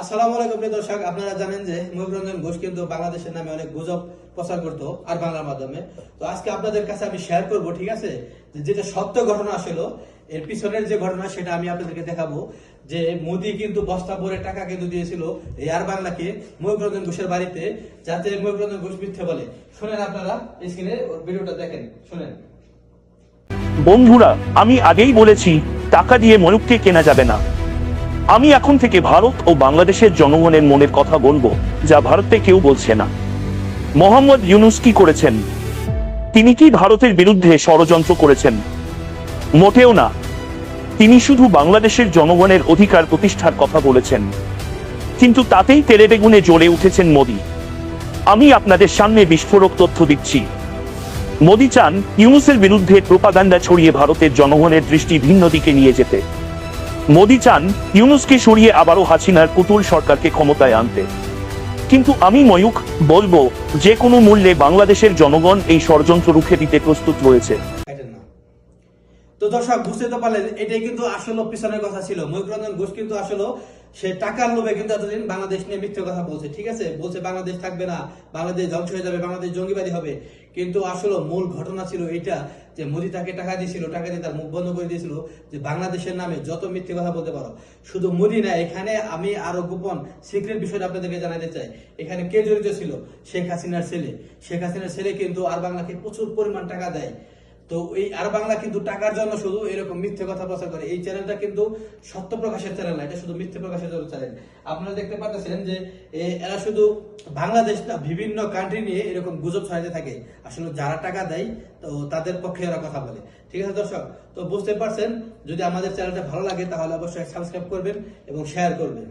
আসসালামু আলাইকুম প্রিয় দর্শক, আপনারা জানেন যে মহিবরঞ্জন ঘোষ কিন্তু বাংলাদেশের নামে অনেক গুজব প্রচার করতো আর বাংলার মাধ্যমে। তো আজকে আপনাদের কাছে আমি শেয়ার করব, ঠিক আছে? যেটা সত্য ঘটনা আসলে, এর পিছনের যে ঘটনা সেটা আমি আপনাদেরকে দেখাবো। যে মোদি কিন্তু বস্তা ভরে টাকা কিন্তু দিয়েছিল এয়ার বাংলাকে মহিবরঞ্জন ঘোষের বাড়িতে, যাতে মহিবরঞ্জন ঘোষ মিথ্যে বলে। শুনেন আপনারা স্ক্রিনে ভিডিওটা দেখেন, শুনেন। বন্ধুরা, আমি আগেই বলেছি, টাকা দিয়ে ময়ূককে কেনা যাবে না। আমি এখন থেকে ভারত ও বাংলাদেশের জনগণের মনের কথা বলব, যা ভারতে কেউ বলছে না। মোহাম্মদ ইউনুস কি করেছেন? তিনি কি ভারতের বিরুদ্ধে ষড়যন্ত্র করেছেন? মোটেও না। তিনি শুধু বাংলাদেশের জনগণের অধিকার প্রতিষ্ঠার কথা বলেছেন। কিন্তু তাতেই তেলে বেগুনে জ্বলে উঠেছেন মোদি। আমি আপনাদের সামনে বিস্ফোরক তথ্য দিচ্ছি। মোদি চান ইউনুসের বিরুদ্ধে প্রোপাগান্ডা ছড়িয়ে ভারতের জনগণের দৃষ্টি ভিন্ন দিকে নিয়ে যেতে। মোদি চান ইউনুসকে সরিয়ে আবারও হাসিনার পুতুল সরকারকে ক্ষমতায় আনতে। কিন্তু আমি ময়ূক বলব যে কোনো মূল্যে বাংলাদেশের জনগণ এই ষড়যন্ত্র রুখে দিতে প্রস্তুত রয়েছে। তো দর্শক বুঝতে তো পারলেন, এটাই কিন্তু আসলে পিছনের কথা ছিল। মহিবরঞ্জন ঘোষ কিন্তু আসলে সে টাকার লোভে কিন্তু এতদিন বাংলাদেশ নিয়ে মিথ্যে কথা বলছে, ঠিক আছে? বলছে বাংলাদেশ থাকবে না, বাংলাদেশ ধ্বংস হয়ে যাবে, বাংলাদেশ জঙ্গিবাদী হবে। কিন্তু আসলে মূল ঘটনা ছিল এটা যে মোদি তাকে টাকা দিয়েছিল, টাকা দিয়ে তার মুখ বন্ধ করে দিয়েছিল, যে বাংলাদেশের নামে যত মিথ্যে কথা বলতে পারো। শুধু মোদি না, এখানে আমি আরও গোপন সিক্রেট বিষয়টা আপনাদেরকে জানাতে চাই। এখানে কে জড়িত ছিল? শেখ হাসিনার ছেলে। শেখ হাসিনার ছেলে কিন্তু আর বাংলাকে প্রচুর পরিমাণ টাকা দেয়। তো এই আর বাংলা কিন্তু টাকার জন্য শুধু এরকম মিথ্যে কথা প্রচার করে। এই চ্যানেলটা কিন্তু সত্য প্রকাশের চ্যানেল না, এটা শুধু মিথ্যে প্রকাশের জন্য চ্যানেল আপনারা দেখতে পাচ্ছেন যে এরা শুধু বাংলাদেশ না, বিভিন্ন কান্ট্রি নিয়ে এরকম গুজব ছড়াতে থাকে। আসলে যারা টাকা দেয়, তো তাদের পক্ষে এরা কথা বলে। ঠিক আছে দর্শক? তো বুঝতে পারছেন, যদি আমাদের চ্যানেলটা ভালো লাগে, তাহলে অবশ্যই সাবস্ক্রাইব করবেন এবং শেয়ার করবেন।